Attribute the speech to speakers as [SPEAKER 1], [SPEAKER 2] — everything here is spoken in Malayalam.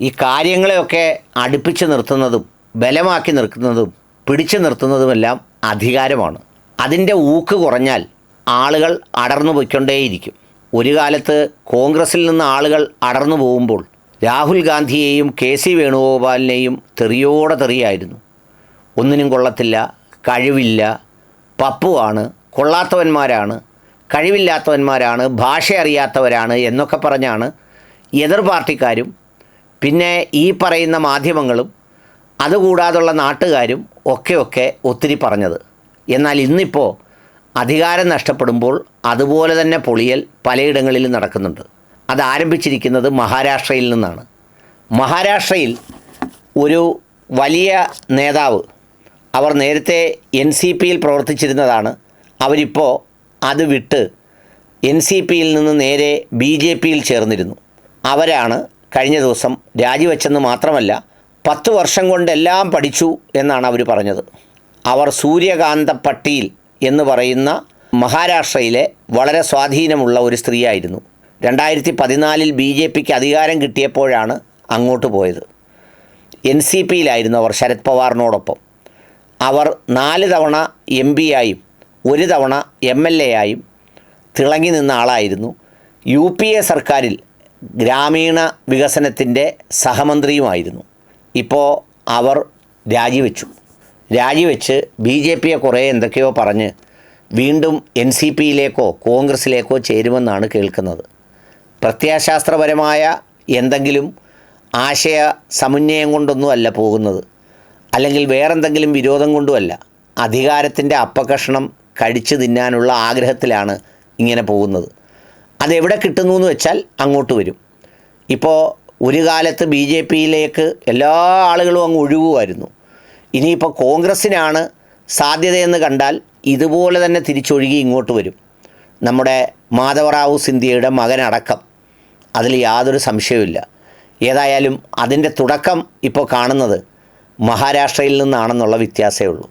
[SPEAKER 1] ഈ കാര്യങ്ങളെയൊക്കെ അടുപ്പിച്ച് നിർത്തുന്നതും ബലമാക്കി നിർത്തുന്നതും പിടിച്ചു നിർത്തുന്നതുമെല്ലാം അധികാരമാണ്. അതിന്റെ ഊക്ക് കുറഞ്ഞാൽ ആളുകൾ അടർന്നു പോയിക്കൊണ്ടേയിരിക്കും. ഒരു കാലത്ത് കോൺഗ്രസിൽ നിന്ന് ആളുകൾ അടർന്നു പോകുമ്പോൾ രാഹുൽ ഗാന്ധിയെയും കെ സി വേണുഗോപാലിനെയും തെറിയോടെ തെറിയായിരുന്നു. ഒന്നിനും കൊള്ളത്തില്ല കഴിവില്ല പപ്പുവാണ് കൊള്ളാത്തവന്മാരാണ് കഴിവില്ലാത്തവന്മാരാണ് ഭാഷ അറിയാത്തവരാണ് എന്നൊക്കെ പറഞ്ഞാണ് എതിർ പാർട്ടിക്കാരും പിന്നെ ഈ പറയുന്ന മാധ്യമങ്ങളും അതുകൂടാതുള്ള നാട്ടുകാരും ഒക്കെ ഒക്കെ ഒത്തിരി പറഞ്ഞത്. എന്നാൽ ഇന്നിപ്പോൾ അധികാരം നഷ്ടപ്പെടുമ്പോൾ അതുപോലെ തന്നെ പൊളിയൽ പലയിടങ്ങളിലും നടക്കുന്നുണ്ട്. അത് ആരംഭിച്ചിരിക്കുന്നത് മഹാരാഷ്ട്രയിൽ നിന്നാണ്. മഹാരാഷ്ട്രയിൽ ഒരു വലിയ നേതാവ് അവർ നേരത്തെ എൻ സി പിയിൽ പ്രവർത്തിച്ചിരുന്നതാണ്. അവരിപ്പോൾ അത് വിട്ട് എൻ സി പിയിൽ നിന്ന് നേരെ ബി ജെ പിയിൽ ചേർന്നിരുന്നു. അവരാണ് കഴിഞ്ഞ ദിവസം രാജിവെച്ചെന്ന് മാത്രമല്ല പത്ത് വർഷം കൊണ്ട് എല്ലാം പഠിച്ചു എന്നാണ് അവർ പറഞ്ഞത്. അവർ സൂര്യകാന്ത പട്ടീൽ എന്ന് പറയുന്ന മഹാരാഷ്ട്രയിലെ വളരെ സ്വാധീനമുള്ള ഒരു സ്ത്രീയായിരുന്നു. രണ്ടായിരത്തി പതിനാലിൽ ബി ജെ പിക്ക് അധികാരം കിട്ടിയപ്പോഴാണ് അങ്ങോട്ട് പോയത്. എൻ സി പിയിലായിരുന്നു അവർ ശരത് പവാറിനോടൊപ്പം. അവർ നാല് തവണ എം പി ആയും ഒരു തവണ എം എൽ എ ആയും തിളങ്ങി നിന്ന ആളായിരുന്നു. യു പി എ സർക്കാരിൽ ഗ്രാമീണ വികസനത്തിന്റെ സഹമന്ത്രിയുമായിരുന്നു. ഇപ്പോൾ അവർ രാജിവെച്ചു. രാജിവെച്ച് ബി ജെ പിയെ കുറേ എന്തൊക്കെയോ പറഞ്ഞ് വീണ്ടും എൻ സി പിയിലേക്കോ കോൺഗ്രസ്സിലേക്കോ ചേരുമെന്നാണ് കേൾക്കുന്നത്. പ്രത്യയശാസ്ത്രപരമായ എന്തെങ്കിലും ആശയ സമന്വയം കൊണ്ടൊന്നുമല്ല പോകുന്നത്. അല്ലെങ്കിൽ വേറെന്തെങ്കിലും വിരോധം കൊണ്ടുമല്ല. അധികാരത്തിന്റെ അപ്പകഷണം കഴിച്ചു തിന്നാനുള്ള ആഗ്രഹത്തിലാണ് ഇങ്ങനെ പോകുന്നത്. അതെവിടെ കിട്ടുന്നു എന്ന് വെച്ചാൽ അങ്ങോട്ട് വരും. ഇപ്പോൾ ഒരു കാലത്ത് ബി ജെ പിയിലേക്ക് എല്ലാ ആളുകളും അങ്ങ് ഒഴുകുമായിരുന്നു ഇനിയിപ്പോൾ കോൺഗ്രസ്സിനാണ് സാധ്യതയെന്ന് കണ്ടാൽ ഇതുപോലെ തന്നെ തിരിച്ചൊഴുകി ഇങ്ങോട്ട് വരും. നമ്മുടെ മാധവറാവു സിന്ധ്യയുടെ മകനടക്കം. അതിൽ യാതൊരു സംശയവുമില്ല. ഏതായാലും അതിന്റെ തുടക്കം ഇപ്പോൾ കാണുന്നത് മഹാരാഷ്ട്രയിൽ നിന്നാണെന്നുള്ള വ്യത്യാസമേ ഉള്ളൂ.